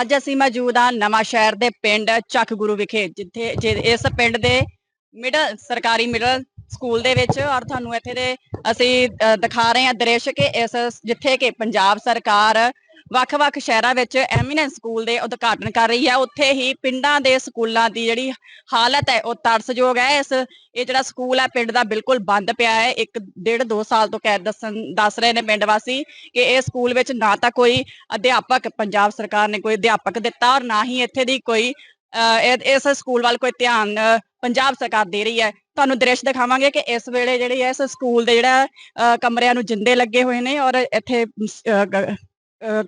ਅੱਜ ਅਸੀਂ ਮੌਜੂਦ ਹਾਂ ਨਵਾਂ ਸ਼ਹਿਰ ਦੇ ਪਿੰਡ ਚੱਕ ਗੁਰੂ ਵਿਖੇ, ਜਿੱਥੇ ਜੇ ਇਸ ਪਿੰਡ ਦੇ ਮਿਡਲ ਸਰਕਾਰੀ ਮਿਡਲ ਸਕੂਲ ਦੇ ਵਿੱਚ ਔਰ ਤੁਹਾਨੂੰ ਇੱਥੇ ਦੇ ਅਸੀਂ ਦਿਖਾ ਰਹੇ ਹਾਂ ਦ੍ਰਿਸ਼ ਕਿ ਇਸ, ਜਿੱਥੇ ਕਿ ਪੰਜਾਬ ਸਰਕਾਰ ਵੱਖ-ਵੱਖ ਸ਼ਹਿਰਾਂ ਵਿੱਚ ਐਮੀਨੈਂਸ ਸਕੂਲ ਦੇ ਉਦਘਾਟਨ ਕਰ ਰਹੀ ਹੈ। ਉੱਥੇ ਹੀ ਪਿੰਡਾਂ ਦੇ ਸਕੂਲਾਂ ਦੀ ਜਿਹੜੀ ਹਾਲਤ ਹੈ, ਉਹ ਤਰਸਯੋਗ ਹੈ। ਇਸ, ਇਹ ਜਿਹੜਾ ਸਕੂਲ ਹੈ, ਪਿੰਡ ਦਾ ਬਿਲਕੁਲ ਬੰਦ ਪਿਆ ਹੈ। ਇੱਕ ਡੇਢ ਦੋ ਸਾਲ ਤੋਂ ਕਹਿ ਦੱਸਣ, ਦੱਸ ਰਹੇ ਨੇ ਪਿੰਡ ਵਾਸੀ ਕਿ ਇਹ ਸਕੂਲ ਵਿੱਚ ਨਾ ਤਾਂ ਕੋਈ ਅਧਿਆਪਕ, ਪੰਜਾਬ ਸਰਕਾਰ ਨੇ ਕੋਈ ਅਧਿਆਪਕ ਦਿੱਤਾ ਔਰ ਨਾ ਹੀ ਇੱਥੇ ਦੀ ਕੋਈ ਇਸ ਸਕੂਲ ਵੱਲ ਕੋਈ ਧਿਆਨ ਪੰਜਾਬ ਸਰਕਾਰ ਦੇ ਰਹੀ ਹੈ। ਤੁਹਾਨੂੰ ਦ੍ਰਿਸ਼ ਦਿਖਾਵਾਂਗੇ ਕਿ ਇਸ ਵੇਲੇ ਜਿਹੜੀ ਹੈ, ਇਸ ਸਕੂਲ ਦੇ ਜਿਹੜਾ ਕਮਰਿਆਂ ਨੂੰ ਜਿੰਦੇ ਲੱਗੇ ਹੋਏ ਨੇ ਔਰ ਇੱਥੇ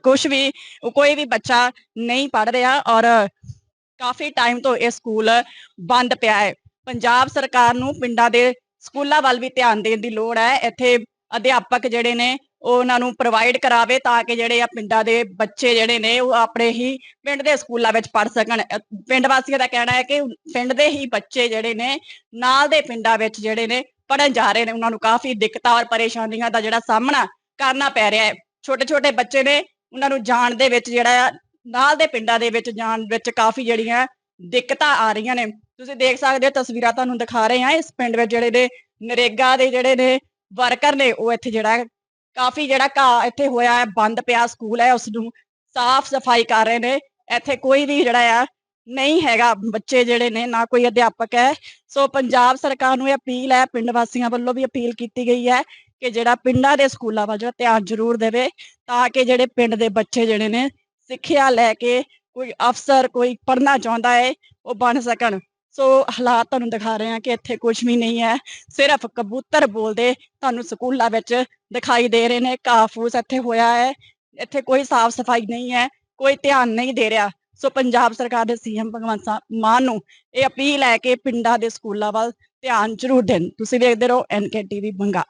ਕੁਝ ਵੀ, ਕੋਈ ਵੀ ਬੱਚਾ ਨਹੀਂ ਪੜ ਰਿਹਾ ਔਰ ਕਾਫੀ ਟਾਈਮ ਤੋਂ ਇਹ ਸਕੂਲ ਬੰਦ ਪਿਆ ਹੈ। ਪੰਜਾਬ ਸਰਕਾਰ ਨੂੰ ਪਿੰਡਾਂ ਦੇ ਸਕੂਲਾਂ ਵੱਲ ਵੀ ਧਿਆਨ ਦੇਣ ਦੀ ਲੋੜ ਹੈ। ਇੱਥੇ ਅਧਿਆਪਕ ਜਿਹੜੇ ਨੇ, ਉਹ ਉਹਨਾਂ ਨੂੰ ਪ੍ਰੋਵਾਈਡ ਕਰਾਵੇ ਤਾਂ ਕਿ ਜਿਹੜੇ ਆ ਪਿੰਡਾਂ ਦੇ ਬੱਚੇ ਜਿਹੜੇ ਨੇ, ਉਹ ਆਪਣੇ ਹੀ ਪਿੰਡ ਦੇ ਸਕੂਲਾਂ ਵਿੱਚ ਪੜ ਸਕਣ। ਪਿੰਡ ਵਾਸੀਆਂ ਦਾ ਕਹਿਣਾ ਹੈ ਕਿ ਪਿੰਡ ਦੇ ਹੀ ਬੱਚੇ ਜਿਹੜੇ ਨੇ, ਨਾਲ ਦੇ ਪਿੰਡਾਂ ਵਿੱਚ ਜਿਹੜੇ ਨੇ ਪੜਨ ਜਾ ਰਹੇ ਨੇ। ਉਹਨਾਂ ਨੂੰ ਕਾਫੀ ਦਿੱਕਤਾਂ ਔਰ ਪਰੇਸ਼ਾਨੀਆਂ ਦਾ ਜਿਹੜਾ ਸਾਹਮਣਾ ਕਰਨਾ ਪੈ ਰਿਹਾ ਹੈ। ਛੋਟੇ ਛੋਟੇ ਬੱਚੇ ਨੇ, ਉਹਨਾਂ ਨੂੰ ਜਾਣ ਦੇ ਵਿੱਚ ਜਿਹੜਾ ਆ, ਨਾਲ ਦੇ ਪਿੰਡਾਂ ਦੇ ਵਿੱਚ ਜਾਣ ਵਿੱਚ ਕਾਫੀ ਜਿਹੜੀਆਂ ਦਿੱਕਤਾਂ ਆ ਰਹੀਆਂ ਨੇ। ਤੁਸੀਂ ਦੇਖ ਸਕਦੇ ਹੋ, ਤਸਵੀਰਾਂ ਤੁਹਾਨੂੰ ਦਿਖਾ ਰਹੇ ਹਾਂ, ਇਸ ਪਿੰਡ ਵਿੱਚ ਜਿਹੜੇ ਨੇ, ਨਰੇਗਾ ਦੇ ਜਿਹੜੇ ਨੇ ਵਰਕਰ ਨੇ, ਉਹ ਇੱਥੇ ਜਿਹੜਾ ਕਾਫੀ ਜਿਹੜਾ ਘਾਹ ਇੱਥੇ ਹੋਇਆ ਹੈ, ਬੰਦ ਪਿਆ ਸਕੂਲ ਹੈ ਉਸ ਨੂੰ ਸਾਫ਼ ਸਫ਼ਾਈ ਕਰ ਰਹੇ ਨੇ। ਇੱਥੇ ਕੋਈ ਵੀ ਜਿਹੜਾ ਆ, ਨਹੀਂ ਹੈਗਾ ਬੱਚੇ ਜਿਹੜੇ ਨੇ, ਨਾ ਕੋਈ ਅਧਿਆਪਕ ਹੈ। ਸੋ ਪੰਜਾਬ ਸਰਕਾਰ ਨੂੰ ਇਹ ਅਪੀਲ ਹੈ, ਪਿੰਡ ਵਾਸੀਆਂ ਵੱਲੋਂ ਵੀ ਅਪੀਲ ਕੀਤੀ ਗਈ ਹੈ ਕਿ ਜਿਹੜਾ ਪਿੰਡਾਂ ਦੇ ਸਕੂਲਾਂ ਵੱਲ ਜਿਹੜਾ ਧਿਆਨ ਜ਼ਰੂਰ ਦੇਵੇ ਤਾਂ ਕਿ ਜਿਹੜੇ ਪਿੰਡ ਦੇ ਬੱਚੇ ਜਿਹੜੇ ਨੇ ਸਿੱਖਿਆ ਲੈ ਕੇ ਕੋਈ ਅਫਸਰ ਕੋਈ ਪੜ੍ਹਨਾ ਚਾਹੁੰਦਾ ਹੈ, ਉਹ ਬਣ ਸਕਣ। ਸੋ ਹਾਲਾਤ ਤੁਹਾਨੂੰ ਦਿਖਾ ਰਹੇ ਹਾਂ ਕਿ ਇੱਥੇ ਕੁਝ ਵੀ ਨਹੀਂ ਹੈ। ਸਿਰਫ ਕਬੂਤਰ ਬੋਲਦੇ ਤੁਹਾਨੂੰ ਸਕੂਲਾਂ ਵਿੱਚ ਦਿਖਾਈ ਦੇ ਰਹੇ ਨੇ। ਘਾਹ ਇੱਥੇ ਹੋਇਆ ਹੈ। ਇੱਥੇ ਕੋਈ ਸਾਫ਼ ਸਫ਼ਾਈ ਨਹੀਂ ਹੈ, ਕੋਈ ਧਿਆਨ ਨਹੀਂ ਦੇ ਰਿਹਾ। ਸੋ ਪੰਜਾਬ ਸਰਕਾਰ ਦੇ ਸੀਐਮ ਭਗਵੰਤ ਮਾਨ ਨੂੰ ਇਹ ਅਪੀਲ ਹੈ ਕਿ ਪਿੰਡਾਂ ਦੇ ਸਕੂਲਾਂ ਵੱਲ ਧਿਆਨ ਜ਼ਰੂਰ ਦੇਣ। ਤੁਸੀਂ ਵੇਖਦੇ ਰਹੋ ਐਨਕੇ ਟੀਵੀ ਬੰਗਾ।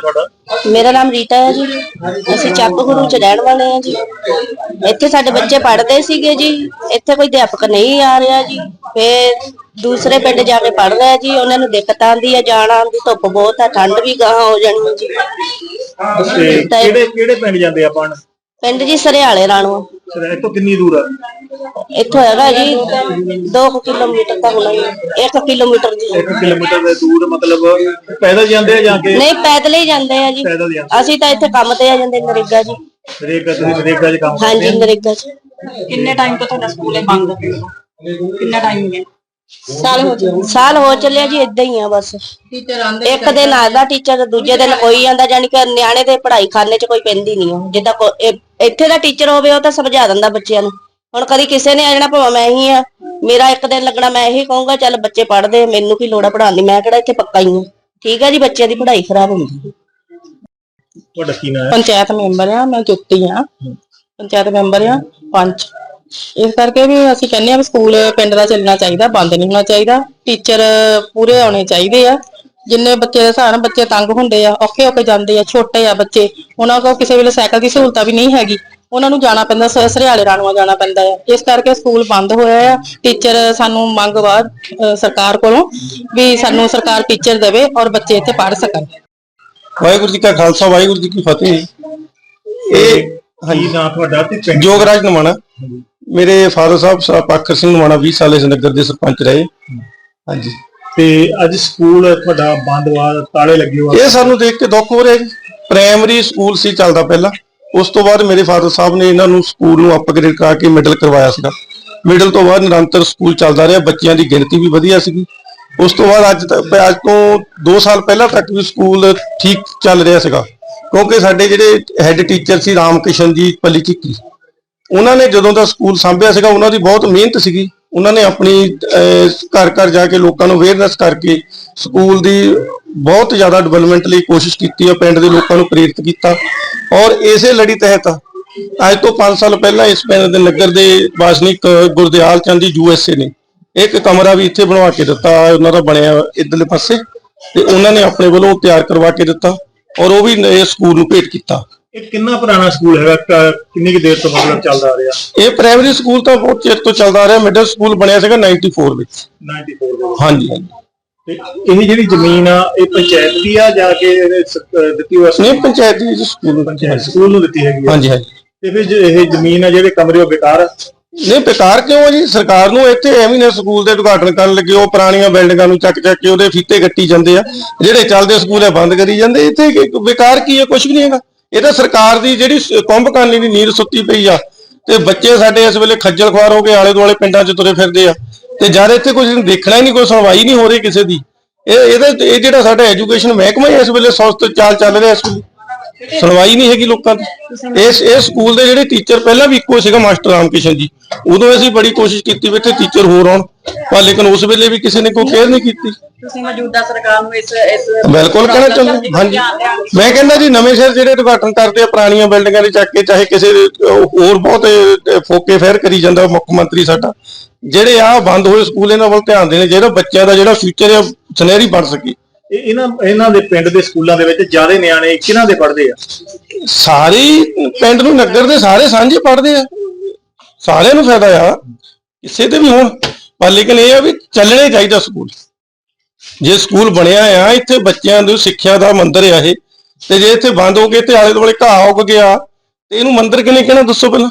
ਦਾ ਤੁਹਾਡਾ? ਮੇਰਾ ਨਾਮ ਰੀਟਾ ਹੈ ਜੀ। ਅਸੀਂ ਚੱਕ ਗੁਰੂ ਚ ਰਹਿਣ ਵਾਲੇ ਹਾਂ ਜੀ। ਇੱਥੇ ਸਾਡੇ ਬੱਚੇ ਪੜ੍ਹਦੇ ਸੀਗੇ ਜੀ। ਇੱਥੇ ਕੋਈ ਅਧਿਆਪਕ ਨਹੀਂ ਆ ਰਿਹਾ ਜੀ। ਫੇਰ ਦੂਸਰੇ ਪਿੰਡ ਜਾ ਕੇ ਪੜ੍ਹ ਰਿਹਾ ਜੀ। ਉਹਨਾਂ ਨੂੰ ਦਿੱਕਤ ਆਉਂਦੀ ਹੈ ਜਾਣ ਆਉਣ ਦੀ ਧੁੱਪ ਬਹੁਤ ਹੈ ਠੰਡ ਵੀ ਗਾਹਾਂ ਹੋ ਜਾਣੀ ਹੈ ਜੀ। ਤੇ ਤਾਂ- ਕਿਹੜੇ ਕਿਹੜੇ ਪਿੰਡ ਜਾਂਦੇ ਆਪਾਂ ਪਿੰਡ ਜੀ ਸਰਿਆਲੇ ਰਾਣੋ। ਸਰ ਇੱਥੋਂ ਕਿੰਨੀ ਦੂਰ ਆ? ਇੱਥੋਂ ਹੈਗਾ ਜੀ 2 ਕਿਲੋਮੀਟਰ ਤਾਂ ਹੋਣਾ ਹੀ 1 ਕਿਲੋਮੀਟਰ ਜੀ। 1 ਕਿਲੋਮੀਟਰ ਦੇ ਦੂਰ ਮਤਲਬ ਪੈਦਲ ਜਾਂਦੇ ਆ ਜਾਂ ਕਿ ਨਹੀਂ ਪੈਦਲ ਹੀ ਜਾਂਦੇ ਆ ਜੀ। ਪੈਦਲ ਜਾਂਦੇ ਅਸੀਂ ਤਾਂ ਇੱਥੇ ਕੰਮ ਤੇ ਆ ਜਾਂਦੇ ਨਰੇਗਾ ਜੀ। ਨਰੇਗਾ ਤੁਸੀਂ ਨਰੇਗਾ 'ਚ ਕੰਮ ਕਰਦੇ ਹਾਂਜੀ ਆ ਨਰੇਗਾ ਚ। ਕਿੰਨੇ ਟਾਈਮ ਤੋਂ ਤੁਹਾਡਾ ਸਕੂਲ ਇਹ ਬੰਦ? ਹੈ ਕਿੰਨਾ ਟਾਈਮ ਹੈ ਸਾਲ ਹੋ ਚੱਲਿਆ ਸਾਲ ਹੋ ਚੱਲਿਆ ਜੀ ਇਦਾਂ ਹੀ ਆ ਬਸ। ਟੀਚਰ ਆਂਦੇ ਇੱਕ ਦਿਨ ਆਦਾ ਟੀਚਰ ਦੂਜੇ ਦਿਨ ਕੋਈ ਆਂਦਾ ਜਾਨੀ ਕਿ ਨਿਆਣੇ ਦੇ ਪੜ੍ਹਾਈ ਖਾਨੇ 'ਚ ਕੋਈ ਪੈਂਦੀ ਨਹੀਂ ਉਹ। ਜਿੱਦਾਂ ਕੋ- ਇਹ- ਇੱਥੇ ਦਾ ਟੀਚਰ ਹੋਵੇ ਉਹ ਤਾਂ ਸਮਝਾ ਦਿੰਦਾ ਬੱਚਿਆਂ ਨੂੰ। ਹੁਣ ਕਦੀ ਕਿਸੇ ਨੇ ਆ ਜਾਣਾ ਭਾਵੇਂ ਮੈਂ ਹੀ ਆ। ਮੇਰਾ ਇੱਕ ਦਿਨ ਲੱਗਣਾ ਮੈਂ ਇਹੀ ਕਹੂੰਗਾ ਚੱਲ ਬੱਚੇ ਪੜ੍ਹਦੇ ਮੈਨੂੰ ਕੀ ਲੋੜ ਆ ਪੜ੍ਹਾਉਣ ਦੀ? ਮੈਂ ਕਿਹੜਾ ਇੱਥੇ ਪੱਕਾ ਹੀ ਆ। ਠੀਕ ਆ ਜੀ ਬੱਚਿਆਂ ਦੀ ਪੜ੍ਹਾਈ ਖਰਾਬ ਹੁੰਦੀ। ਤੁਹਾਡਾ ਕੀ ਨਾਮ ਹੈ? ਪੰਚਾਇਤ ਮੈਂਬਰ ਆ ਮੈਂ ਜੁੱਤੀ ਆ। ਪੰਚਾਇਤ ਮੈਂਬਰ ਆ ਪੰਚ। ਇਸ ਕਰਕੇ ਵੀ ਅਸੀਂ ਕਹਿੰਦੇ ਆ ਵੀ ਸਕੂਲ ਪਿੰਡ ਦਾ ਚੱਲਣਾ ਚਾਹੀਦਾ ਬੰਦ ਨਹੀਂ ਹੋਣਾ ਚਾਹੀਦਾ ਟੀਚਰ ਪੂਰੇ ਆਉਣੇ ਚਾਹੀਦੇ ਆ। ਜਿੰਨੇ ਬੱਚੇ ਦੇ ਨਾਲ ਬੱਚੇ ਤੰਗ ਹੁੰਦੇ ਆ ਔਖੇ ਹੋ ਕੇ ਜਾਂਦੇ ਆ ਛੋਟੇ ਆ ਬੱਚੇ ਉਹਨਾਂ ਕੋਲ ਕਿਸੇ ਵੇਲੇ ਸਾਈਕਲ ਦੀ ਸਹੂਲਤ ਵੀ ਨਹੀਂ ਹੈਗੀ। ਉਹਨਾਂ ਨੂੰ ਜਾਣਾ ਪੈਂਦਾ ਸ- ਸਰਿਆਲੇ ਰਾਣੂਆ ਜਾਣਾ ਪੈਂਦਾ ਆ। ਇਸ ਕਰਕੇ ਸਕੂਲ ਬੰਦ ਹੋਇਆ ਆ। ਟੀਚਰ ਸਾਨੂੰ ਮੰਗ ਬਾਅਦ ਸਰਕਾਰ ਕੋਲੋਂ ਵੀ ਸਾਨੂੰ ਸਰਕਾਰ ਟੀਚਰ ਦੇਵੇ ਔਰ ਬੱਚੇ ਇੱਥੇ ਪੜ੍ਹ ਸਕਣ। ਵਾਹਿਗੁਰੂ ਜੀ ਕਾ ਖਾਲਸਾ ਵਾਹਿਗੁਰੂ ਜੀ ਕੀ ਫਤਿਹ। ਇਹ ਕੀ ਨਾਮ ਤੁਹਾਡਾ ਤੇ ਪਿੰਡ? ਜੋਗਰਾਜ ਨਮਾਣਾ। ਮੇਰੇ ਫਾਦਰ ਸਾਹਿਬ ਸਾ ਪਾਖਰ ਸਿੰਘ ਨਮਾਣਾ 20 ਸਾਲ ਇਸ ਨਗਰ ਦੇ ਸਰਪੰਚ ਰਹੇ। ਹਾਂਜੀ। ਤੇ ਅੱਜ ਸਕੂਲ ਤੁਹਾਡਾ ਬੰਦ ਵਾ ਤਾਲੇ ਲੱਗੇ ਹੋਏ ਇਹ ਸਾਨੂੰ ਦੇਖ ਕੇ ਦੁੱਖ ਹੋ ਰਿਹਾ ਜੀ। ਪ੍ਰਾਇਮਰੀ ਸਕੂਲ ਸੀ ਚੱਲਦਾ ਪਹਿਲਾਂ। ਉਸ ਤੋਂ ਬਾਅਦ ਮੇਰੇ ਫਾਦਰ ਸਾਹਿਬ ਨੇ ਇਹਨਾਂ ਨੂੰ ਸਕੂਲ ਨੂੰ ਅਪਗ੍ਰੇਡ ਕਰਾ ਕੇ ਮਿਡਲ ਕਰਵਾਇਆ ਸੀਗਾ। ਮਿਡਲ ਤੋਂ ਬਾਅਦ ਨਿਰੰਤਰ ਸਕੂਲ ਚੱਲਦਾ ਰਿਹਾ। ਬੱਚਿਆਂ ਦੀ ਗਿਣਤੀ ਵੀ ਵਧੀਆ ਸੀਗੀ। ਉਸ ਤੋਂ ਬਾਅਦ ਅੱਜ ਤੱਕ ਅੱਜ ਤੋਂ 2 ਸਾਲ ਪਹਿਲਾਂ ਤੱਕ ਵੀ ਸਕੂਲ ਠੀਕ ਚੱਲ ਰਿਹਾ ਸੀਗਾ। ਕਿਉਂਕਿ ਸਾਡੇ ਜਿਹੜੇ ਹੈੱਡ ਟੀਚਰ ਸੀ ਰਾਮ ਕਿਸ਼ਨ ਜੀ ਪੱਲੀ ਚਿੱਕੀ। ਉਹਨਾਂ ਨੇ ਜਦੋਂ ਦਾ ਸਕੂਲ ਸੰਭਿਆ ਸੀਗਾ ਉਹਨਾਂ ਦੀ ਬਹੁਤ ਮਿਹਨਤ ਸੀਗੀ। ਉਹਨਾਂ ਨੇ ਆਪਣੀ ਅਹ, ਘਰ ਘਰ ਜਾ ਕੇ ਲੋਕਾਂ ਨੂੰ ਅਵੇਅਰਨੈਸ ਕਰਕੇ ਸਕੂਲ ਦੀ ਬਹੁਤ ਜ਼ਿਆਦਾ ਡਿਵੈਲਪਮੈਂਟ ਲਈ ਕੋਸ਼ਿਸ਼ ਕੀਤੀ ਹੈ ਪਿੰਡ ਦੇ ਲੋਕਾਂ ਨੂੰ ਪ੍ਰੇਰਿਤ ਕੀਤਾ। ਔਰ ਇਸੇ ਲੜੀ ਤਹਿਤ ਅੱਜ ਤੋਂ 5 ਸਾਲ ਪਹਿਲਾਂ ਇਸ ਪਿੰਡ ਦੇ ਨਗਰ ਦੇ ਵਾਸਨੀਕ ਗੁਰਦਿਆਲ ਚੰਦ ਜੀ ਯੂਐਸਏ ਨੇ ਇੱਕ ਕਮਰਾ ਵੀ ਇੱਥੇ ਬਣਵਾ ਕੇ ਦਿੱਤਾ ਉਹਨਾਂ ਦਾ ਬਣਿਆ ਇਧਰਲੇ ਪਾਸੇ। ਤੇ ਉਹਨਾਂ ਨੇ ਆਪਣੇ ਵੱਲੋਂ ਤਿਆਰ ਕਰਵਾ ਕੇ ਦਿੱਤਾ ਔਰ ਉਹ ਵੀ ਇਹ ਸਕੂਲ ਨੂੰ ਭੇਟ ਕੀਤਾ। ਇਹ ਕਿੰਨਾ ਪੁਰਾਣਾ ਸਕੂਲ ਹੈਗਾ? ਕ- ਕਿੰਨੀ ਕੁ ਦੇਰ ਤੋਂ ਮਤਲਬ ਚੱਲਦਾ ਆ ਰਿਹਾ? ਇਹ ਪ੍ਰਾਇਮਰੀ ਸਕੂਲ ਤਾਂ ਬਹੁਤ ਚਿਰ ਤੋਂ ਚੱਲਦਾ ਆ ਰਿਹਾ। ਮਿਡਲ ਸਕੂਲ ਬਣਿਆ ਸੀਗਾ 94 ਵਿੱਚ। 94 ਦੇ ਵਿੱਚ। ਹਾਂਜੀ ਹਾਂਜੀ। ਤੇ ਇਹ ਜਿਹੜੀ ਜ਼ਮੀਨ ਆ ਇਹ ਪੰਚਾਇਤ ਦੀ ਆ ਜਾ ਕੇ ਇਹਨੇ ਸ- ਅਹ ਦਿੱਤੀ ਹੋਈ ਆ ਨਹੀਂ ਪੰਚਾਇਤ ਦੀ ਸਕੂਲ ਪੰਚਾਇਤ ਸਕੂਲ ਨੂੰ ਦਿੱਤੀ ਹੈਗੀ ਆ। ਹਾਂਜੀ ਹਾਂਜੀ। ਤੇ ਫਿਰ ਜੇ ਇਹ ਜ਼ਮੀਨ ਆ ਜਿਹੜੇ ਕਮਰੇ ਉਹ ਬੇਕਾਰ ਆ? ਨਹੀਂ ਬੇਕਾਰ ਕਿਉਂ ਹੈ ਜੀ? ਸਰਕਾਰ ਨੂੰ ਇੱਥੇ ਐਵੇਂ ਨੇ ਸਕੂਲ ਦੇ ਉਦਘਾਟਨ ਕਰਨ ਲੱਗੇ। ਉਹ ਪੁਰਾਣੀਆਂ ਬਿਲਡਿੰਗਾਂ ਨੂੰ ਚੱਕ ਚੱਕ ਕੇ ਉਹਦੇ ਫੀਤੇ ਕੱਟੀ ਜਾਂਦੇ ਆ। ਜਿਹੜੇ ਚੱਲਦੇ ਸਕੂਲ ਹੈ ਬੰਦ ਕਰੀ ਜਾਂਦੇ। ਇੱਥੇ ਕੀ- ਬੇਕਾਰ ਕੀ ਹੈ ਕੁਝ ਵੀ ਨਹੀਂ ਹੈਗਾ। ਇਹ ਤਾਂ ਸਰਕਾਰ ਦੀ ਜਿਹੜੀ ਕੁੰਭਕਾਨੀ ਦੀ ਨੀਂਦ ਸੁੱਤੀ ਪਈ ਆ। ਤੇ ਬੱਚੇ ਸਾਡੇ ਇਸ ਵੇਲੇ ਖੱਜਲ ਖੁਆਰ ਹੋ ਕੇ ਆਲੇ ਦੁਆਲੇ ਪਿੰਡਾਂ 'ਚ ਤੁਰੇ ਫਿਰਦੇ ਆ। ਤੇ ਜਦ ਇੱਥੇ ਕੁਝ ਦੇਖਣਾ ਹੀ ਨਹੀਂ, ਕੋਈ ਸੁਣਵਾਈ ਨਹੀਂ ਹੋ ਰਹੀ ਕਿਸੇ ਦੀ। ਇਹ, ਇਹਦੇ ਇਹ ਜਿਹੜਾ ਸਾਡਾ ਐਜੂਕੇਸ਼ਨ ਮਹਿਕਮਾ ਇਸ ਵੇਲੇ ਸੁਸਤ ਚਾਲ ਚੱਲ ਰਿਹਾ ਇਸ ਵੇਲੇ। ਸੁਣਵਾਈ ਨਹੀਂ ਹੈਗੀ ਲੋਕਾਂ ਦੀ। ਇਸ ਇਸ ਸਕੂਲ ਦੇ ਜਿਹੜੇ ਟੀਚਰ ਪਹਿਲਾਂ ਵੀ ਇੱਕੋ ਸੀਗਾ ਮਾਸਟਰ ਰਾਮਕਿਸ਼ਨ ਜੀ। ਉਦੋਂ ਅਸੀਂ ਬੜੀ ਕੋਸ਼ਿਸ਼ ਕੀਤੀ ਵੀ ਇੱਥੇ ਟੀਚਰ ਹੋਰ ਆਉਣ। ਪਰ ਲੇਕਿਨ ਉਸ ਵੇਲੇ ਵੀ ਕਿਸੇ ਨੇ ਕੋਈ ਕੇਅਰ ਨਹੀਂ ਕੀਤੀ। ਤੁਸੀਂ ਮੌਜੂਦਾ ਸਰਕਾਰ ਨੂੰ ਇਸ ਇਸ ਬਿਲਕੁਲ ਕਹਿਣਾ ਚਾਹੁੰਦਾ ਹਾਂਜੀ। ਮੈਂ ਕਹਿੰਦਾ ਜੀ ਨਵੇਂ ਸ਼ਹਿਰ ਜਿਹੜੇ ਉਦਘਾਟਨ ਕਰਦੇ ਆ ਪੁਰਾਣੀਆਂ ਬਿਲਡਿੰਗਾਂ ਦੇ ਚੱਕ ਕੇ ਚਾਹੇ ਕਿਸੇ ਹੋਰ ਬਹੁਤ ਫੋਕੇ ਫੇਰ ਕਰੀ ਜਾਂਦਾ ਮੁੱਖ ਮੰਤਰੀ ਸਾਡਾ। ਜਿਹੜੇ ਆ ਬੰਦ ਹੋਏ ਸਕੂਲ ਇਹਨਾਂ ਵੱਲ ਧਿਆਨ ਦੇਣੇ ਜਿਹੜਾ ਬੱਚਿਆਂ ਦਾ ਜਿਹੜਾ ਫਿਊਚਰ ਆ ਸੁਨਹਿਰੀ ਬਣ ਸਕੇ। ਇਹ ਇਹਨਾਂ ਇਹਨਾਂ ਦੇ ਪਿੰਡ ਦੇ ਸਕੂਲਾਂ ਦੇ ਵਿੱਚ ਜ਼ਿਆਦਾ ਨਿਆਣੇ ਕਿਹਨਾਂ ਦੇ ਪੜ੍ਹਦੇ ਆ? ਸਾਰੇ ਹੀ ਪਿੰਡ ਨੂੰ ਨਗਰ ਦੇ ਸਾਰੇ ਸਾਂਝੇ ਪੜਦੇ ਆ। ਸਾਰਿਆਂ ਨੂੰ ਫਾਇਦਾ ਆ। ਕਿਸੇ ਤੇ ਵੀ ਹੁਣ। ਪਰ ਲੇਕਿਨ ਇਹ ਆ ਵੀ ਚੱਲਣੇ ਚਾਹੀਦਾ ਸਕੂਲ। ਜੇ ਸਕੂਲ ਬਣਿਆ ਆ ਇੱਥੇ ਬੱਚਿਆਂ ਨੂੰ ਸਿੱਖਿਆ ਦਾ ਮੰਦਿਰ ਆ ਇਹ। ਤੇ ਜੇ ਇੱਥੇ ਬੰਦ ਹੋ ਗਏ ਤੇ ਆਲੇ ਦੁਆਲੇ ਘਾਹ ਉੱਗ ਗਿਆ ਤੇ ਇਹਨੂੰ ਮੰਦਿਰ ਕਿਨੇ ਕਹਿਣਾ ਦੱਸੋ ਪਹਿਲਾਂ?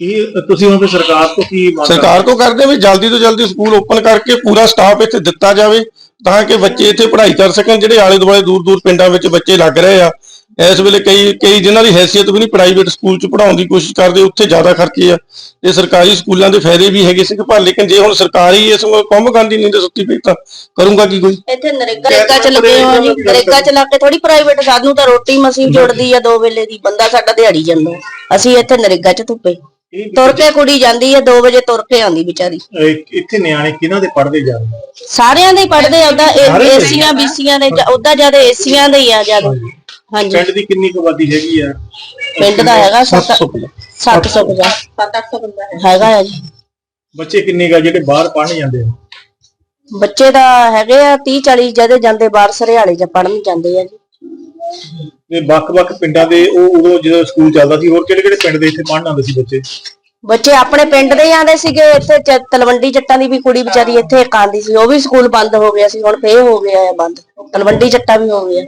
ਇਹ ਤੁਸੀਂ ਹੁਣ ਫਿਰ ਸਰਕਾਰ ਤੋਂ ਕੀ ਮੰਗ? ਸਰਕਾਰ ਤੋਂ ਕਰਦੇ ਵੀ ਜਲਦੀ ਤੋਂ ਜਲਦੀ ਸਕੂਲ ਓਪਨ ਕਰਕੇ ਪੂਰਾ ਸਟਾਫ ਇੱਥੇ ਦਿੱਤਾ ਜਾਵੇ। ਤਾਂ ਕਿ ਬੱਚੇ ਇੱਥੇ ਪੜ੍ਹਾਈ ਕਰ ਸਕਣ ਜਿਹੜੇ ਆਲੇ ਦੁਆਲੇ ਦੂਰ ਦੂਰ ਪਿੰਡਾਂ ਵਿੱਚ ਬੱਚੇ ਲੱਗ ਰਹੇ ਆ। ਇਸ ਵੇਲੇ ਕਈ ਕਈ ਜਿਨ੍ਹਾਂ ਦੀ ਹੈਸੀਅਤ ਵੀ ਨਹੀਂ ਪ੍ਰਾਈਵੇਟ ਸਕੂਲ 'ਚ ਪੜ੍ਹਾਉਣ ਦੀ ਕੋਸ਼ਿਸ਼ ਕਰਦੇ ਉੱਥੇ ਜ਼ਿਆਦਾ ਖਰਚੇ ਆ। ਤੇ ਸਰਕਾਰੀ ਸਕੂਲਾਂ ਦੇ ਫਾਇਦੇ ਵੀ ਹੈਗੇ ਸੀ ਪਰ ਲੇਕਿਨ ਜੇ ਹੁਣ ਸਰਕਾਰੀ ਇਸ ਕੰਮ ਗਾਂਧੀ ਨਹੀਂ ਤੇ ਸੁੱਤੀ ਪਈ ਤਾਂ ਕਰੂੰਗਾ ਕੀ ਕੋਈ? ਇੱਥੇ ਨਰੇਗਾ ਚ ਲੱਗੇ ਹੋ ਜੀ ਨਰੇਗਾ ਚ ਲਾ ਕੇ ਥੋੜੀ ਪ੍ਰਾਈਵੇਟ ਸਾਨੂੰ ਤਾਂ ਰੋਟੀ ਮਸੀਂ ਜੁੜਦੀ ਆ ਦੋ ਵੇਲੇ ਦੀ ਬੰਦਾ ਸਾਡਾ ਦਿਹਾੜੀ ਜਾਂਦਾ। ਅਸੀਂ ਇੱਥੇ ਨਰੇਗਾ ਚ ਧੁੱਪੇ। ਤੁਰ ਕੇ ਕੁੜੀ ਜਾਂਦੀ ਆ 2 ਵਜੇ ਤੁਰ ਕੇ ਆਉਂਦੀ ਵਿਚਾਰੀ। ਇੱਥੇ ਨਿਆਣੇ ਕਿਹਨਾਂ ਦੇ ਪੜ੍ਹਦੇ ਜਾਂਦੇ ਸਾਰਿਆਂ ਦੇ ਹੀ ਪੜਦੇ ਆ ਉਹਦਾ ਦੇ? ਏਸੀਆਂ ਬੀਸੀਆਂ ਦੇ ਉਹਦਾ ਜ਼ਿਆਦਾ ਏਸੀਆਂ ਦੇ ਹੀ ਆ ਜ਼ਿਆਦਾ। ਹਾਂਜੀ। ਪਿੰਡ ਦੀ ਕਿੰਨੀ ਕੁ ਆਬਾਦੀ ਹੈਗੀ ਆ? ਪਿੰਡ ਦਾ ਹੈਗਾ 700 700 50 7-800 ਬੰਦਾ ਹੈਗਾ ਆ ਜੀ। ਬੱਚੇ ਕਿੰਨੇ ਗਾ ਜਿਹੜੇ ਬਾਹਰ ਪੜ੍ਹਨ ਜਾਂਦੇ ਆ? ਬੱਚੇ ਦਾ ਹੈਗੇ ਆ 30 40 ਜਦੇ ਜਾਂਦੇ ਬਾਹਰ ਸਰਿਆਲੇ ਚ ਪੜਨ ਜਾਂਦੇ ਆ ਜੀ। ਤੇ ਵੱਖ-ਵੱਖ ਪਿੰਡਾਂ ਦੇ ਉਹ ਉਦੋਂ ਜਦੋਂ ਸਕੂਲ ਚੱਲਦਾ ਸੀ, ਹੋਰ ਕਿਹੜੇ-ਕਿਹੜੇ ਪਿੰਡ ਦੇ ਇੱਥੇ ਪੜ੍ਹਨ ਆਉਂਦੇ ਸੀ ਬੱਚੇ? ਬੱਚੇ ਆਪਣੇ ਪਿੰਡ ਦੇ ਹੀ ਆਂਦੇ ਸੀਗੇ, ਇੱਥੇ ਚ- ਤਲਵੰਡੀ ਜੱਟਾਂ ਦੀ ਵੀ ਕੁੜੀ ਵਿਚਾਰੀ ਇੱਥੇ ਇੱਕ ਆਉਂਦੀ ਸੀ, ਉਹ ਵੀ ਸਕੂਲ ਬੰਦ ਹੋ ਗਿਆ ਸੀ, ਹੁਣ ਫੇਰ ਹੋ ਗਿਆ ਆ ਬੰਦ, ਤਲਵੰਡੀ ਜੱਟਾਂ ਵੀ ਹੋ ਗਿਆ।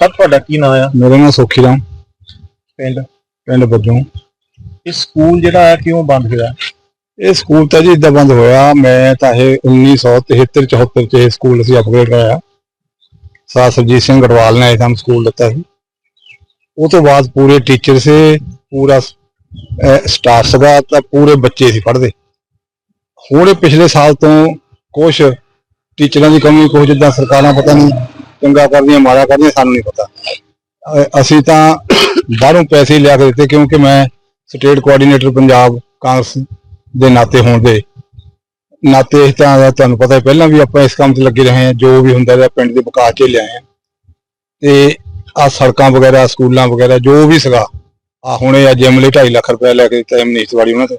ਸਰ ਤੁਹਾਡਾ ਕੀ ਨਾਮ ਆ? ਮੇਰਾ ਨਾਮ ਸੁਖੀ ਰਾਮ ਪਿੰਡ? ਪਿੰਡ ਬੱਜੋਂ ਇਹ ਸਕੂਲ ਜਿਹੜਾ ਆ ਕਿਉਂ ਬੰਦ ਹੋਇਆ? ਇਹ ਸਕੂਲ ਤਾਂ ਜੀ ਇਦਾਂ ਬੰਦ ਹੋਇਆ। ਮੈਂ ਤਾਂ ਇਹ 1973 74 ਚ ਇਹ ਸਕੂਲ ਅਸੀਂ ਅਪਗ੍ਰੇਡ ਕਰਾਇਆ। ਸਾਰ ਸਰਜੀਤ ਸਿੰਘ ਗੜਵਾਲ ਨੇ ਸਾਨੂੰ ਸਕੂਲ ਦਿੱਤਾ ਸੀ। ਉਹ ਤੋਂ ਬਾਅਦ ਪੂਰੇ ਟੀਚਰ ਸੇ ਪੂਰਾ ਸਟਾਫ ਸੀਗਾ ਤਾਂ ਪੂਰੇ ਬੱਚੇ ਸੀ ਪੜ੍ਹਦੇ। ਹੁਣ ਪਿਛਲੇ ਸਾਲ ਤੋਂ ਕੁਝ ਟੀਚਰਾਂ ਦੀ ਕਮੀ ਕੁਝ ਜਿੱਦਾਂ ਸਰਕਾਰਾਂ ਪਤਾ ਨਹੀਂ ਚੰਗਾ ਕਰਦੀਆਂ ਮਾੜਾ ਕਰਦੀਆਂ ਸਾਨੂੰ ਨਹੀਂ ਪਤਾ। ਅ- ਅਸੀਂ ਤਾਂ ਬਾਹਰੋਂ ਪੈਸੇ ਲਿਆ ਕੇ ਦਿੱਤੇ ਕਿਉਂਕਿ ਮੈਂ ਸਟੇਟ ਕੋਆਰਡੀਨੇਟਰ ਪੰਜਾਬ ਕਾਂਗਰਸ ਦੇ ਨਾਤੇ ਹੋਣ ਦੇ ਨਾਤੇ ਇਸ ਤਰ੍ਹਾਂ ਦਾ ਤੁਹਾਨੂੰ ਪਤਾ ਹੈ ਪਹਿਲਾਂ ਵੀ ਆਪਾਂ ਇਸ ਕੰਮ 'ਤੇ ਲੱਗੇ ਰਹੇ ਹਾਂ ਜੋ ਵੀ ਹੁੰਦਾ ਰਿਹਾ ਪਿੰਡ ਦੇ ਵਿਕਾਸ 'ਚ ਲਿਆਏ ਹਾਂ। ਤੇ ਆ ਸੜਕਾਂ ਵਗੈਰਾ ਸਕੂਲਾਂ ਵਗੈਰਾ ਜੋ ਵੀ ਸੀਗਾ ਆ ਹੁਣੇ ਜਿਮ ਲਈ 2.5 ਲੱਖ ਰੁਪਏ ਲੈ ਕੇ ਦਿੱਤਾ ਮਨੀਸ਼ ਵਾਲੀ ਉਹਨਾਂ ਤੋਂ।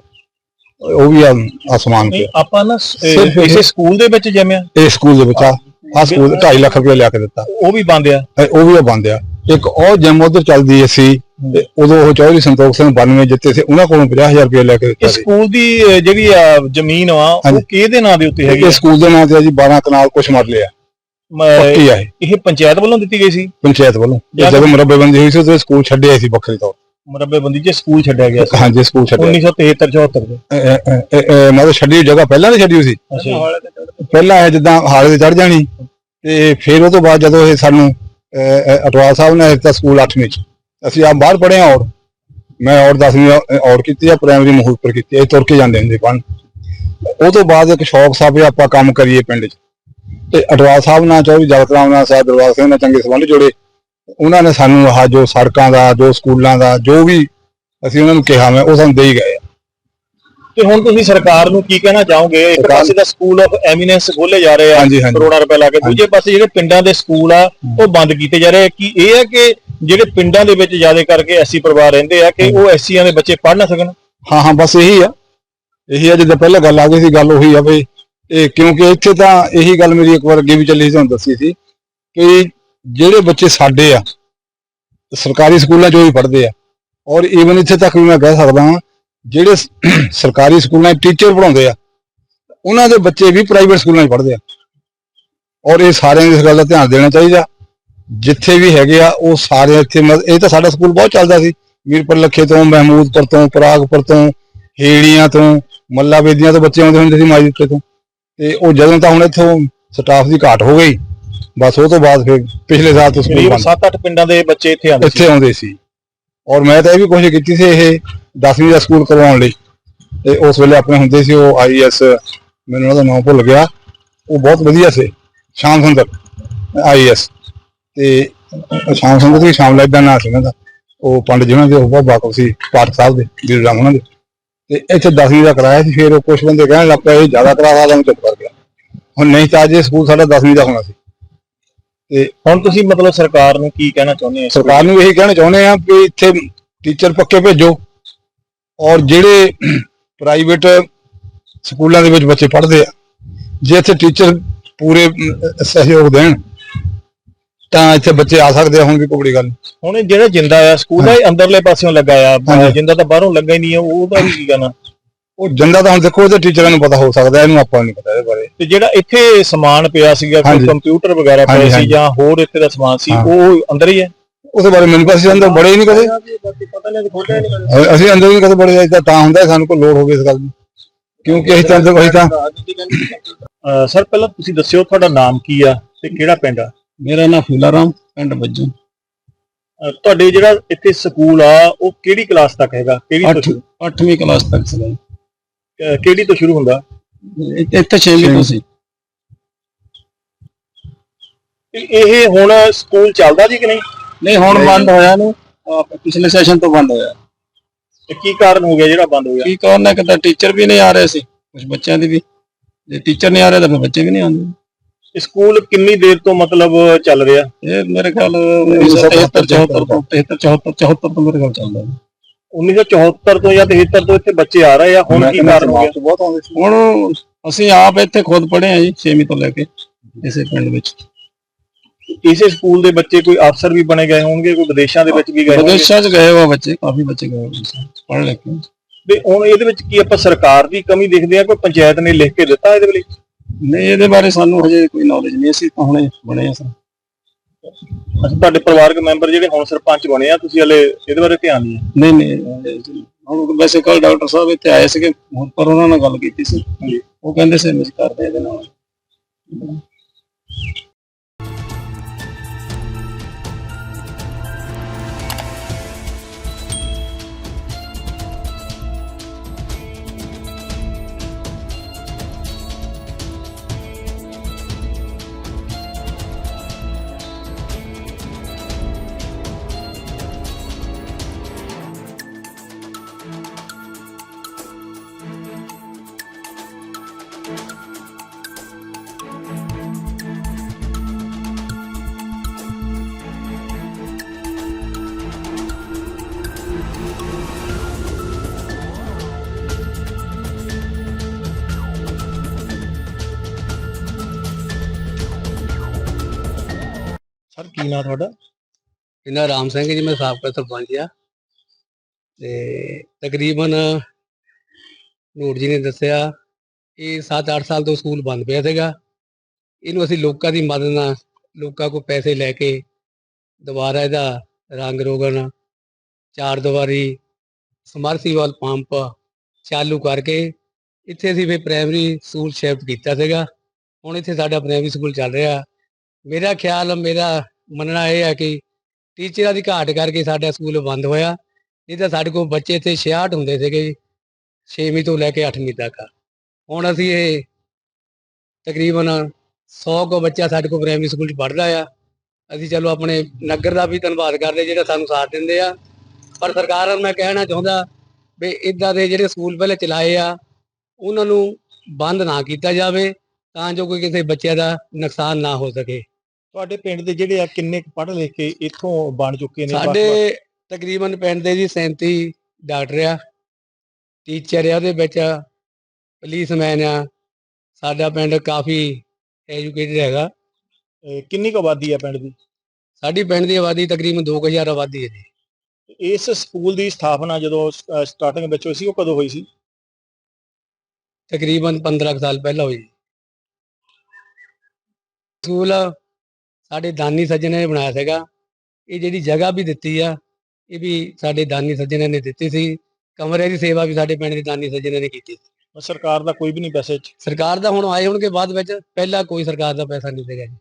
ਉਹ ਵੀ ਆ ਆਸਮਾਨ ਨਹੀਂ ਤੇ ਆਪਾਂ ਨਾ ਸ- ਇਹ- ਸਿਰਫ ਇਹ- ਇਸੇ ਸਕੂਲ ਦੇ ਵਿੱਚ ਜੰਮਿਆ? ਇਹ ਸਕੂਲ ਦੇ ਵਿੱਚ ਆ। ਆਹ ਸਕੂਲ 2.5 ਲੱਖ ਰੁਪਏ ਲਿਆ ਕੇ ਦਿੱਤਾ। ਉਹ ਵੀ ਬੰਦ ਆ ਉਹ ਵੀ ਆ ਬੰਦ ਆ ਇੱਕ ਉਹ ਜਿਮ ਉਧਰ ਚੱਲਦੀ ਸੀ ਤੇ ਉਦੋਂ ਉਹ ਚੌਧਰੀ ਸੰਤੋਖ ਸਿੰਘ 92 ਜਿੱਤੇ ਸੀ ਉਹਨਾਂ ਕੋਲੋਂ 50000 ਰੁਪਏ ਲੈ ਕੇ ਦਿੱਤਾ ਸੀ। ਸਕੂਲ ਦੀ ਜਿਹੜੀ ਆ ਜ਼ਮੀਨ ਆ ਉਹ। ਕਿਹਦੇ ਨਾਂ ਦੇ ਉੱਤੇ ਹੈਗੀ ਇਹ ਆ? ਸਕੂਲ ਦੇ ਨਾਂ ਤੇ ਆ ਜੀ 12 ਕਨਾਲ ਕੁਛ ਮਰਲੇ ਆ ਮ- ਪੱਕੀ ਆ ਇਹ। ਪੰਚਾਇਤ ਵੱਲੋਂ ਦਿੱਤੀ ਗਈ ਸੀ? ਪੰਚਾਇਤ ਵੱਲੋਂ। ਜਦ- ਜਦੋਂ ਮੁਰੱਬੇਬੰਦੀ ਹੋਈ ਸੀ ਉਦੋਂ ਸਕੂਲ ਛੱਡਿਆ ਸੀ ਵੱਖਰੇ ਤੌਰ ਮੁਰੱਬੇਬੰਦੀ 'ਚ ਸਕੂਲ ਛੱਡਿਆ ਗਿਆ ਸੀ। ਹਾਂਜੀ ਸਕੂਲ ਛੱਡਿਆ। 1973 74 ਦੇ ਮਤਲਬ ਛੱਡੀ ਜਗ੍ਹਾ ਪਹਿਲਾਂ ਨਹੀਂ ਛੱਡੀ ਹੋਈ ਸੀ? ਜੀ। ਪਹਿਲਾਂ ਇਹ ਜਿੱਦਾਂ ਹਾਲੇ ਤੇ ਚੜ ਜਾਣੀ। ਤੇ ਫਿਰ ਉਹ ਤੋਂ ਬਾਅਦ ਜਦੋਂ ਇਹ ਸਾਨੂੰ ਅਟਵਾਲ ਸਾਹਿਬ ਨੇ ਦਿੱਤਾ ਸਕੂਲ 8ਵੀਂ ਚ। ਅਸੀਂ ਆ ਬਾਹਰ ਪੜ੍ਹੇ ਔਰ ਮੈਂ ਔਰ 10ਵੀਂ ਔਰ ਕੀਤੀ ਆ ਪ੍ਰਾਇਮਰੀ ਮਹੂਦਪੁਰ ਕੀਤੀ ਇਹ ਤੁਰ ਕੇ ਜਾਂਦੇ ਹੁੰਦੇ ਪੜ੍ਹਨ। ਉਹ ਤੋਂ ਬਾਅਦ ਇੱਕ ਸ਼ੌਕ ਸਾਹਿਬ ਆਪਾਂ ਕੰਮ ਕਰੀਏ ਪਿੰਡ 'ਚ। ਤੇ ਅਟਵਾਲ ਸਾਹਿਬ ਨਾਲ ਚੌਵੀ ਜਗਤ ਰਾਮ ਨਾਲ ਸਾਹਿਬ ਦਰਬਾਰ ਸਿੰਘ ਨਾਲ ਚੰਗੇ ਸੰਬੰਧ ਜੋੜੇ। ਉਹਨਾਂ ਨੇ ਸਾਨੂੰ ਆਹ ਜੋ ਸੜਕਾਂ ਦਾ ਜੋ ਸਕੂਲਾਂ ਦਾ ਜੋ ਵੀ ਅਸੀਂ ਉਹਨਾਂ ਨੂੰ ਕਿਹਾ ਮੈਂ ਉਹ ਸਾਨੂੰ ਦੇ ਹੀ ਗਏ ਆ। ਤੇ ਹੁਣ ਤੁਸੀਂ ਸਰਕਾਰ ਨੂੰ ਕੀ ਕਹਿਣਾ ਚਾਹੋਗੇ? ਇੱਕ ਸਰਕਾਰ- ਪਾਸੇ ਦਾ ਸਕੂਲ ਆਫ ਐਮੀਨੈਂਸ ਖੋਲੇ ਜਾ ਰਹੇ ਆ ਹਾਂਜੀ, ਹਾਂਜੀ। ਕਰੋੜਾਂ ਰੁਪਏ ਲਾ ਕੇ। ਦੂਜੇ ਪਾਸੇ ਜਿਹੜੇ ਪਿੰਡਾਂ ਦੇ ਸਕੂਲ ਆ ਉਹ ਬੰਦ ਕੀਤੇ ਜਾ ਰਹੇ ਆ। ਕੀ ਇਹ ਹੈ ਕਿ ਜਿਹੜੇ ਪਿੰਡਾਂ ਦੇ ਵਿੱਚ ਜ਼ਿਆਦਾ ਕਰਕੇ ਐਸੀ ਪਰਿਵਾਰ ਰਹਿੰਦੇ ਆ ਕਿ ਉਹ ਐਸੀਆਂ ਦੇ ਬੱਚੇ ਪੜ੍ਹ ਨਾ ਸਕਣ? ਹਾਂ ਹਾਂ ਬਸ ਇਹੀ ਆ। ਇਹੀ ਆ ਜਿੱਦਾਂ ਪਹਿਲਾਂ ਗੱਲ ਆ ਗਈ ਸੀ ਗੱਲ ਉਹੀ ਆ ਵੀ ਇਹ ਕਿਉਂਕਿ ਇੱਥੇ ਤਾਂ ਇਹੀ ਗੱਲ ਮੇਰੀ ਇੱਕ ਵਾਰ ਅੱਗੇ ਵੀ ਚੱਲੀ ਸੀ ਤੁਹਾਨੂੰ ਦੱਸੀ ਸੀ ਕਿ ਜਿਹੜੇ ਬੱਚੇ ਸਾਡੇ ਆ, ਸਰਕਾਰੀ ਸਕੂਲਾਂ 'ਚ ਹੀ ਪੜ੍ਹਦੇ ਆ। ਔਰ ਈਵਨ ਇੱਥੇ ਤੱਕ ਵੀ ਮੈਂ ਕਹਿ ਸਕਦਾ ਹਾਂ, ਜਿਹੜੇ ਸਰਕਾਰੀ ਸਕੂਲਾਂ 'ਚ ਟੀਚਰ ਪੜਾਉਂਦੇ ਆ, ਉਹਨਾਂ ਦੇ ਬੱਚੇ ਵੀ ਪ੍ਰਾਈਵੇਟ ਸਕੂਲਾਂ 'ਚ ਪੜ੍ਹਦੇ ਆ। ਔਰ ਇਹ ਸਾਰਿਆਂ ਨੂੰ ਇਸ ਗੱਲ ਦਾ ਧਿਆਨ ਦੇਣਾ ਚਾਹੀਦਾ। ਜਿੱਥੇ ਵੀ ਹੈਗੇ ਆ, ਉਹ ਸਾਰੇ ਇੱਥੇ ਮਤ- ਇਹ ਤਾਂ ਸਾਡਾ ਸਕੂਲ ਬਹੁਤ ਚੱਲਦਾ ਸੀ। ਮੀਰਪੁਰ, ਲੱਖੇ ਤੋਂ, ਮਹਿਮੂਦਪੁਰ ਤੋਂ, ਪਰਾਗਪੁਰ ਤੋਂ, ਹੇੜੀਆਂ ਤੋਂ ਮੱਲਾ ਵੇਦੀਆਂ ਤੋਂ ਬੱਚੇ ਆਉਂਦੇ ਹੁੰਦੇ ਸੀ ਮਾਜਿਦਪੁਰ ਤੋਂ। ਤੇ ਉਹ ਜਦੋਂ ਤਾਂ ਹੁਣ ਇੱਥੋਂ ਸਟਾਫ ਦੀ ਘਾਟ ਹੋ ਗਈ ਬਸ ਉਹ ਤੋਂ ਬਾਅਦ ਫਿਰ ਪਿਛਲੇ ਸਾਲ ਤੋਂ ਸਕੂਲ ਕਰੀਬ ਬੰਦ। 7-8 ਪਿੰਡਾਂ ਦੇ ਬੱਚੇ ਇੱਥੇ ਆਉਂਦੇ ਸੀ। ਇੱਥੇ ਆਉਂਦੇ ਸੀ। ਔਰ ਮੈਂ ਤਾਂ ਇਹ ਵੀ ਕੋਸ਼ਿਸ਼ ਕੀਤੀ ਸੀ ਇਹ 10ਵੀਂ ਦਾ ਸਕੂਲ ਕਰਵਾਉਣ ਲਈ। ਤੇ ਉਸ ਵੇਲੇ ਆਪਣੇ ਹੁੰਦੇ ਸੀ ਉਹ ਆਈਐਸ ਮੈਨੂੰ ਉਹਦਾ ਨਾਮ ਭੁੱਲ ਗਿਆ। ਉਹ ਬਹੁਤ ਵਧੀਆ ਸੀ ਸ਼ਾਮ ਸੁੰਦਰ ਆਈਐਸ ਤੇ ਸ਼ਾਮ ਸੁੰਦਰ ਦੀ ਸ਼ਾਮ ਲਾਈਦਾ ਨਾਂ ਸੀ ਉਹਨਾਂ ਦਾ। ਉਹ ਪੰਡਿਤ ਜੀ ਉਹਨਾਂ ਦੇ ਉਹ ਬਹੁਤ ਵਾਕਫ ਸੀ ਪਾਠ ਸਾਹਿਬ ਦੇ ਵੀਰ ਰਾਮ ਉਹਨਾਂ ਦੇ। ਤੇ ਇੱਥੇ 10ਵੀਂ ਦਾ ਕਰਾਇਆ ਸੀ ਫਿਰ ਉਹ ਕੁਝ ਬੰਦੇ ਕਹਿਣ ਲੱਗ ਪਏ ਇਹ ਜ਼ਿਆਦਾ ਕਰਾ ਮੈਂ ਚੁੱਪ ਕਰ ਗਿਆ। ਹੁਣ ਨਹੀਂ ਤਾਂ ਇਹ ਸਕੂਲ ਸਾਡਾ 10ਵੀਂ ਦਾ ਹੋਣਾ ਸੀ। ਹੁਣ ਤੁਸੀਂ ਮਤਲਬ ਸਰਕਾਰ ਨੂੰ ਕੀ ਕਹਿਣਾ ਚਾਹੁੰਦੇ ਹੋ ਸਰਕਾਰ ਨੂੰ ਇਹੀ ਕਹਿਣਾ ਚਾਹੁੰਦੇ ਆ ਵੀ ਇੱਥੇ ਟੀਚਰ ਪੱਕੇ ਭੇਜੋ ਔਰ ਜਿਹੜੇ ਪ੍ਰਾਈਵੇਟ ਸਕੂਲਾਂ ਦੇ ਵਿੱਚ ਬੱਚੇ ਪੜ੍ਹਦੇ ਆ ਜੇ ਇੱਥੇ ਟੀਚਰ ਪੂਰੇ ਸਹਿਯੋਗ ਦੇਣ ਤਾਂ ਇੱਥੇ ਬੱਚੇ ਆ ਸਕਦੇ ਆ ਹੁਣ ਵੀ ਕੋਈ ਬੜੀ ਗੱਲ। ਹੁਣ ਇਹ ਜਿਹੜਾ ਜਿੰਦਾ ਆ ਸਕੂਲ ਦਾ ਅੰਦਰਲੇ ਪਾਸਿਓਂ ਲੱਗਾ ਆ। ਜਿੰਦਾ ਤਾਂ ਬਾਹਰੋਂ ਲੱਗਾ ਹੀ ਨਹੀਂ ਆ ਉਹਦਾ ਵੀ ਕੀ ਕਹਿਣਾ ਉਹ ਜੰਦਾ ਤਾਂ ਹੁਣ ਦੇਖੋ ਉਹਦੇ ਟੀਚਰਾਂ ਨੂੰ ਪਤਾ ਹੋ ਸਕਦਾ ਇਹਨੂੰ ਆਪਾਂ ਨੂੰ ਨਹੀਂ ਪਤਾ ਇਹਦੇ ਬਾਰੇ। ਤੇ ਜਿਹੜਾ ਇੱਥੇ ਸਮਾਨ ਪਿਆ ਸੀਗਾ ਕੋਈ ਹਾਂਜੀ। ਕੰਪਿਊਟਰ ਵਗੈਰਾ ਹਾਂਜੀ, ਪਏ ਸੀ ਹਾਂਜੀ। ਜਾਂ ਹੋਰ ਇੱਥੇ ਦਾ ਸਮਾਨ ਸੀ ਹਾਂ। ਉਹ ਅੰਦਰ ਹੀ ਹੈ? ਉਹਦੇ ਬਾਰੇ ਮੈਨੂੰ ਪਤਾ ਅੰਦਰ ਬੜੇ ਹੀ ਨਹੀਂ ਕਦੇ। ਪਤਾ ਨਹੀਂ ਖੋਲਿਆ ਨਹੀਂ ਅ- ਅਸੀਂ ਅੰਦਰ ਵੀ ਨਹੀਂ ਕਦੇ ਬੜੇ ਜਾਈਦਾ ਤਾਂ ਹੁੰਦਾ ਸਾਨੂੰ ਕੋਈ ਲੋੜ ਹੋਵੇ ਇਸ ਗੱਲ ਦੀ। ਕਿਉਂਕਿ ਅਸੀਂ ਤਾਂ ਅੰਦਰ ਅਸੀਂ ਤਾਂ ਸਰ ਪਹਿਲਾਂ ਤੁਸੀਂ ਦੱਸਿਓ ਤੁਹਾਡਾ ਨਾਮ ਕੀ ਆ ਤੇ ਕਿਹੜਾ ਪਿੰਡ ਆ? ਮੇਰਾ ਨਾਮ ਫੂਲਾਰਾਮ ਪਿੰਡ ਬੱਜੂ ਅਹ ਤੁਹਾਡੇ ਜਿਹੜਾ ਇੱਥੇ ਸਕੂਲ ਆ ਉਹ ਕਿਹੜੀ ਕਲਾਸ ਤੱਕ ਹੈਗਾ? ਕਿਹੜੀ ਤੋਂ ਸ਼ੁਰੂ- 8ਵੀਂ ਕਲਾਸ ਤੱਕ ਸੀ ਅਹ ਕਿਹੜੀ ਤੋਂ ਸ਼ੁਰੂ ਹੁੰਦਾ? ਇੱਥੇ 6ਵੀਂ ਤੋਂ ਸੀ। ਤੇ ਇਹ ਹੁਣ ਸਕੂਲ ਚੱਲਦਾ ਜੀ ਕਿ ਨਹੀਂ? ਨਹੀਂ ਹੁਣ ਬੰਦ ਹੋਇਆ ਨੂੰ। ਪਿਛਲੇ ਸੈਸ਼ਨ ਤੋਂ ਬੰਦ ਹੋਇਆ। ਤੇ ਕੀ ਕਾਰਨ ਹੋ ਗਿਆ ਜਿਹੜਾ ਬੰਦ ਹੋ ਗਿਆ ਕੀ ਕੌਣ ਨਾ ਕਿਤਾ ਟੀਚਰ ਵੀ ਨਹੀਂ ਆ ਰਹੇ ਸੀ ਕੁਝ ਬੱਚਿਆਂ ਦੀ ਵੀ। ਜੇ ਟੀਚਰ ਨਹੀਂ ਆ ਰਹੇ ਤਾਂ ਫਿਰ ਬੱਚੇ ਵੀ ਨਹੀਂ ਆਉਂਦੇ। ਇਹ ਸਕੂਲ ਕਿੰਨੀ ਦੇਰ ਤੋਂ ਮਤਲਬ ਚੱਲ ਰਿਹਾ? ਇਹ ਮੇਰੇ ਖਿਆਲ 1973 74 ਤੋਂ 73 74 74 ਤੋਂ ਮੇਰੇ ਖਿਆਲ ਚੱਲਦਾ। ਹੈ 1974 ਤੋਂ ਜਾਂ 73 ਤੋਂ ਇੱਥੇ ਬੱਚੇ ਆ ਰਹੇ ਆ ਹੁਣ ਕੀ ਕਾਰਨ ਹੋ ਗਿਆ? ਬਹੁਤ ਆਉਂਦੇ ਸੀ। ਹੁਣ ਅਸੀਂ ਆਪ ਇੱਥੇ ਖੁਦ ਪੜ੍ਹੇ ਆ ਜੀ 6ਵੀਂ ਤੋਂ ਲੈ ਕੇ ਇਸੇ ਪਿੰਡ ਵਿੱਚ। ਇਸੇ ਸਕੂਲ ਦੇ ਬੱਚੇ ਕੋਈ ਅਫਸਰ ਵੀ ਬਣੇ ਗਏ ਹੋਣਗੇ ਕੋਈ ਵਿਦੇਸ਼ਾਂ ਦੇ ਵਿੱਚ ਵੀ ਗਏ ਹੋਣਗੇ? ਵਿਦੇਸ਼ਾਂ 'ਚ ਗਏ ਹੋਏ ਬੱਚੇ ਕਾਫੀ ਬੱਚੇ ਗਏ ਹੋਏ ਪੜ੍ਹ ਲੈ ਕੇ। ਤੇ ਹੁਣ ਇਹਦੇ ਵਿੱਚ ਕੀ ਆਪਾਂ ਸਰਕਾਰ ਦੀ ਕਮੀ ਦੇਖਦੇ ਆ ਕੋਈ ਪੰਚਾਇਤ ਨੇ ਲਿਖ ਕੇ ਦਿੱਤਾ ਇਹਦੇ ਲਈ? ਨਹੀਂ ਇਹਦੇ ਬਾਰੇ ਸਾਨੂੰ ਹਜੇ ਕੋਈ ਨੌਲੇਜ ਨਹੀਂ ਅਸੀਂ ਤਾਂ ਹੁਣੇ ਬਣੇ ਆ ਸਰ। ਅਸੀਂ ਤੁਹਾਡੇ ਪਰਿਵਾਰਕ ਮੈਂਬਰ ਜਿਹੜੇ ਹੁਣ ਸਰਪੰਚ ਬਣੇ ਆ ਤੁਸੀਂ ਹਲੇ ਇਹਦੇ ਬਾਰੇ ਧਿਆਨ ਨਹੀਂ ਨਹੀਂ ਨਹੀਂ ਹੁਣ ਵੈਸੇ ਕੱਲ ਡਾਕਟਰ ਸਾਹਿਬ ਇੱਥੇ ਆਏ ਸੀਗੇ ਪਰ ਉਹਨਾਂ ਨਾਲ ਗੱਲ ਕੀਤੀ ਸੀ। ਉਹ ਕਹਿੰਦੇ ਸੀ ਮਿਸ ਕਰਦੇ ਇਹਦੇ ਨਾਲ। ਕੀ ਨਾਂ ਤੁਹਾਡਾ? ਇਹਨਾਂ ਰਾਮ ਸਿੰਘ ਜੀ, ਮੈਂ ਸਾਬਕਾ ਸਰਪੰਚ ਆ ਤੇ ਤਕਰੀਬਨ ਨੂਰ ਜੀ ਨੇ ਦੱਸਿਆ ਇਹ 7-8 ਸਾਲ ਤੋਂ ਸਕੂਲ ਬੰਦ ਪਿਆ ਸੀਗਾ। ਇਹਨੂੰ ਅਸੀਂ ਲੋਕਾਂ ਦੀ ਮਦਦ ਨਾਲ, ਲੋਕਾਂ ਕੋਲ ਪੈਸੇ ਲੈ ਕੇ ਦੁਬਾਰਾ ਇਹਦਾ ਰੰਗ ਰੋਗਨ ਚਾਰ ਦੀਵਾਰੀ ਸਮਰਸੀਵਲ ਪੰਪ ਚਾਲੂ ਕਰਕੇ ਇੱਥੇ ਅਸੀਂ ਵੀ ਪ੍ਰਾਇਮਰੀ ਸਕੂਲ ਸ਼ਿਫਟ ਕੀਤਾ ਸੀਗਾ। ਹੁਣ ਇੱਥੇ ਸਾਡਾ ਪ੍ਰਾਇਮਰੀ ਸਕੂਲ ਚੱਲ ਰਿਹਾ। ਮੇਰਾ ਖਿਆਲ, ਮੇਰਾ ਮੰਨਣਾ ਇਹ ਹੈ ਕਿ ਟੀਚਰਾਂ ਦੀ ਘਾਟ ਕਰਕੇ ਸਾਡਾ ਸਕੂਲ ਬੰਦ ਹੋਇਆ। ਨਹੀਂ ਤਾਂ ਸਾਡੇ ਕੋਲ ਬੱਚੇ ਇੱਥੇ 66 ਹੁੰਦੇ ਸੀਗੇ 6ਵੀਂ ਤੋਂ ਲੈ ਕੇ 8ਵੀਂ ਤੱਕ। ਹੁਣ ਅਸੀਂ ਇਹ ਤਕਰੀਬਨ 100 ਕੋ ਬੱਚਾ ਸਾਡੇ ਕੋਲ ਪ੍ਰਾਇਮਰੀ ਸਕੂਲ 'ਚ ਪੜ੍ਹਦਾ ਆ। ਅਸੀਂ ਚਲੋ ਆਪਣੇ ਨਗਰ ਦਾ ਵੀ ਧੰਨਵਾਦ ਕਰਦੇ ਜਿਹੜਾ ਸਾਨੂੰ ਸਾਥ ਦਿੰਦੇ ਆ। ਪਰ ਸਰਕਾਰ ਨੂੰ ਮੈਂ ਕਹਿਣਾ ਚਾਹੁੰਦਾ ਵੀ ਇਦਾਂ ਦੇ ਜਿਹੜੇ ਸਕੂਲ ਪਹਿਲੇ ਚਲਾਏ ਆ, ਉਹਨਾਂ ਨੂੰ ਬੰਦ ਨਾ ਕੀਤਾ ਜਾਵੇ, ਤਾਂ ਜੋ ਕੋਈ ਕਿਸੇ ਬੱਚੇ ਦਾ ਨੁਕਸਾਨ ਨਾ ਹੋ ਸਕੇ। ਤੁਹਾਡੇ ਪਿੰਡ ਦੇ ਜਿਹੜੇ ਆ ਕਿੰਨੇ ਪੜ੍ਹ ਲਿਖ ਕੇ ਇੱਥੋਂ ਬਣ ਚੁੱਕੇ ਨੇ? ਸਾਡੇ ਤਕਰੀਬਨ ਪਿੰਡ ਦੇ ਜੀ 37 ਡਾਕਟਰ ਆ ਟੀਚਰ ਆ ਉਹਦੇ ਵਿੱਚ ਪੁਲਿਸਮੈਨ ਆ। ਸਾਡਾ ਪਿੰਡ ਕਾਫੀ ਐਜੂਕੇਟਡ ਹੈਗਾ। ਕਿੰਨੀ ਕੁ ਆਬਾਦੀ ਆ ਪਿੰਡ ਦੀ? ਸਾਡੀ ਪਿੰਡ ਦੀ ਆਬਾਦੀ ਤਕਰੀਬਨ 2000 ਆਬਾਦੀ ਹੈ ਜੀ। ਇਸ ਸਕੂਲ ਦੀ ਸਥਾਪਨਾ ਜਦੋਂ ਸਟਾਰਟਿੰਗ ਵਿੱਚ ਹੋਈ ਸੀ ਉਹ ਕਦੋਂ ਹੋਈ ਸੀ? ਤਕਰੀਬਨ 15 ਕੁ ਸਾਲ ਪਹਿਲਾਂ ਹੋਈ। ਸਕੂਲ ਸਾਡੇ ਦਾਨੀ ਸੱਜਣੇ ਨੇ ਬਣਾਇਆ ਸੀਗਾ। ਇਹ ਜਿਹੜੀ ਜਗ੍ਹਾ ਵੀ ਦਿੱਤੀ ਆ ਇਹ ਵੀ ਸਾਡੇ ਦਾਨੀ ਸੱਜਣੇ ਨੇ ਦਿੱਤੀ ਸੀ। ਕਮਰੇ ਦੀ ਸੇਵਾ ਵੀ ਸਾਡੇ ਪਿੰਡ ਦੇ ਦਾਨੀ ਸੱਜਣੇ ਨੇ ਕੀਤੀ ਸਰਕਾਰ ਦਾ ਕੋਈ ਵੀ ਨਹੀਂ ਪੈਸੇ ਚ। ਸਰਕਾਰ ਦਾ ਹੁਣ ਆਏ ਹੋਣਗੇ ਬਾਅਦ ਵਿੱਚ ਪਹਿਲਾਂ ਕੋਈ ਸਰਕਾਰ ਦਾ ਪੈਸਾ ਨਹੀਂ ਸੀਗਾ ਜੀ।